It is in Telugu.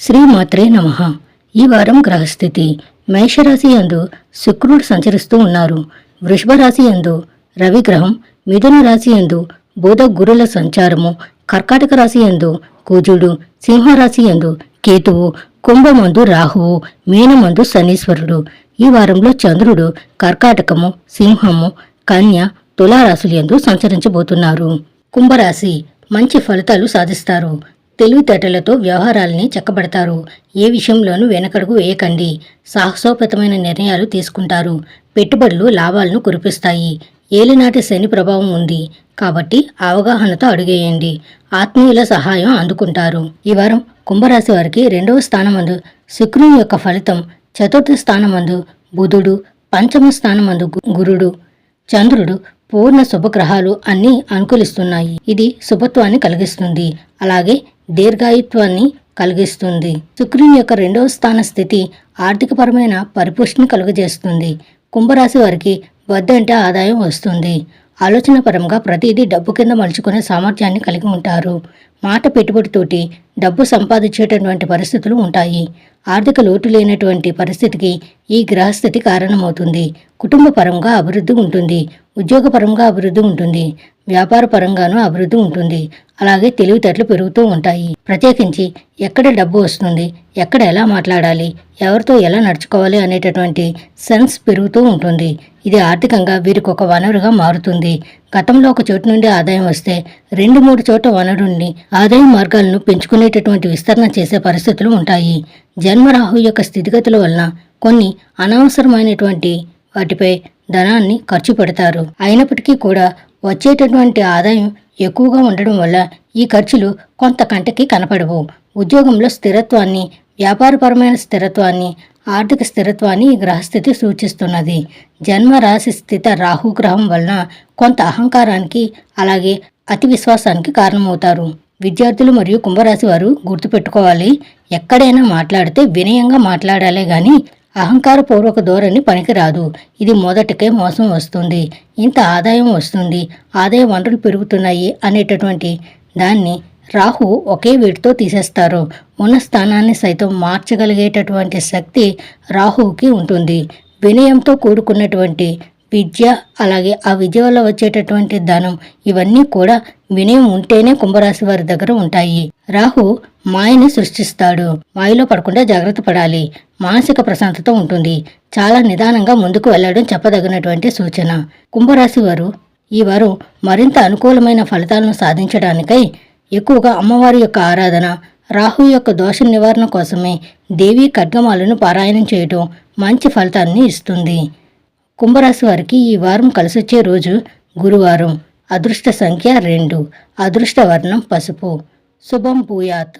శ్రీమాత్రే నమ. ఈ వారం గ్రహస్థితి. మేషరాశి యందు శుక్రుడు సంచరిస్తూ ఉన్నారు. వృషభ రాశి యందు రవిగ్రహం మిథున రాశి యందు బుధ గురుల సంచారము. కర్కాటక రాశి యందు కుజుడు. సింహరాశి యందు కేతువు. కుంభమందు రాహువు. మీనమందు శనీశ్వరుడు. ఈ వారంలో చంద్రుడు కర్కాటకము సింహము కన్య తులారాశులందు యందు సంచరించబోతున్నారు. కుంభరాశి. మంచి ఫలితాలు సాధిస్తారు. తెలివితేటలతో వ్యవహారాల్ని చక్కబడతారు. ఏ విషయంలోనూ వెనకడుగు వేయకండి. సాహసోపేతమైన నిర్ణయాలు తీసుకుంటారు. పెట్టుబడులు లాభాలను కురిపిస్తాయి. ఏలినాటి శని ప్రభావం ఉంది. కాబట్టి అవగాహనతో అడుగేయండి. ఆత్మీయుల సహాయం అందుకుంటారు. ఈ వారం కుంభరాశి వారికి రెండవ స్థానమందు శుక్రుని యొక్క ఫలితం చతుర్థ స్థానమందు బుధుడు పంచమ స్థానమందు గు- గురుడు చంద్రుడు పూర్ణ శుభగ్రహాలు అన్నీ అనుకూలిస్తున్నాయి. ఇది శుభత్వాన్ని కలిగిస్తుంది. అలాగే దీర్ఘాయుత్వాన్ని కలిగిస్తుంది. శుక్రుని యొక్క రెండవ స్థాన స్థితి ఆర్థికపరమైన పరిపుష్టిని కలుగజేస్తుంది. కుంభరాశి వారికి వద్దంటే ఆదాయం వస్తుంది. ఆలోచన పరంగా ప్రతిదీ డబ్బు కింద మలుచుకునే సామర్థ్యాన్ని కలిగి ఉంటారు. మాట పెట్టుబడితోటి డబ్బు సంపాదించేటటువంటి పరిస్థితులు ఉంటాయి. ఆర్థిక లోటు లేనటువంటి పరిస్థితికి ఈ గ్రహస్థితి కారణమవుతుంది. కుటుంబ పరంగా అభివృద్ధి ఉంటుంది. ఉద్యోగపరంగా అభివృద్ధి ఉంటుంది. వ్యాపార పరంగానూ అభివృద్ధి ఉంటుంది. అలాగే తెలివితేటలు పెరుగుతూ ఉంటాయి. ప్రత్యేకించి ఎక్కడ డబ్బు వస్తుంది? ఎక్కడ ఎలా మాట్లాడాలి? ఎవరితో ఎలా నడుచుకోవాలి అనేటటువంటి సెన్స్ పెరుగుతూ ఉంటుంది. ఇది ఆర్థికంగా వీరికి ఒక వనరుగా మారుతుంది. గతంలో ఒక చోటు నుండి ఆదాయం వస్తే రెండు మూడు చోట్ల వనరుల్ని ఆదాయ మార్గాలను పెంచుకునేటటువంటి విస్తరణ చేసే పరిస్థితులు ఉంటాయి. జన్మరాహు యొక్క స్థితిగతుల వలన కొన్ని అనవసరమైనటువంటి వాటిపై ధనాన్ని ఖర్చు పెడతారు. అయినప్పటికీ కూడా వచ్చేటటువంటి ఆదాయం ఎక్కువగా ఉండడం వల్ల ఈ ఖర్చులు కొంత కంటకి కనపడవు. ఉద్యోగంలో స్థిరత్వాన్ని వ్యాపారపరమైన స్థిరత్వాన్ని ఆర్థిక స్థిరత్వాన్ని ఈ గ్రహస్థితి సూచిస్తున్నది. జన్మ రాశి స్థిత రాహుగ్రహం వలన కొంత అహంకారానికి అలాగే అతి విశ్వాసానికి కారణమవుతారు. విద్యార్థులు మరియు కుంభరాశి వారు గుర్తుపెట్టుకోవాలి. ఎక్కడైనా మాట్లాడితే వినయంగా మాట్లాడాలే గాని అహంకారపూర్వక ధోరణి పనికిరాదు. ఇది మొదటికే మోసం వస్తుంది. ఇంత ఆదాయం వస్తుంది. ఆదాయ వనరులు పెరుగుతున్నాయి అనేటటువంటి దాన్ని రాహు ఒకే వీటితో తీసేస్తారు. ఉన్న స్థానాన్ని సైతం మార్చగలిగేటటువంటి శక్తి రాహువుకి ఉంటుంది. వినయంతో కూడుకున్నటువంటి విద్య అలాగే ఆ విద్య వల్ల వచ్చేటటువంటి ధనం ఇవన్నీ కూడా వినయం ఉంటేనే కుంభరాశి వారి దగ్గర ఉంటాయి. రాహు మాయని సృష్టిస్తాడు. మాయలో పడకుండా జాగ్రత్త పడాలి. మానసిక ప్రశాంతత ఉంటుంది. చాలా నిదానంగా ముందుకు వెళ్ళడం చెప్పదగినటువంటి సూచన. కుంభరాశి వారు ఈ వారం మరింత అనుకూలమైన ఫలితాలను సాధించడానికై ఎక్కువగా అమ్మవారి యొక్క ఆరాధన రాహు యొక్క దోష నివారణ కోసమే దేవీ ఖడ్గమాలను పారాయణం చేయటం మంచి ఫలితాన్ని ఇస్తుంది. కుంభరాశి వారికి ఈ వారం కలిసొచ్చే రోజు గురువారం. అదృష్ట సంఖ్య రెండు. అదృష్ట వర్ణం పసుపు. శుభం భూయాత్.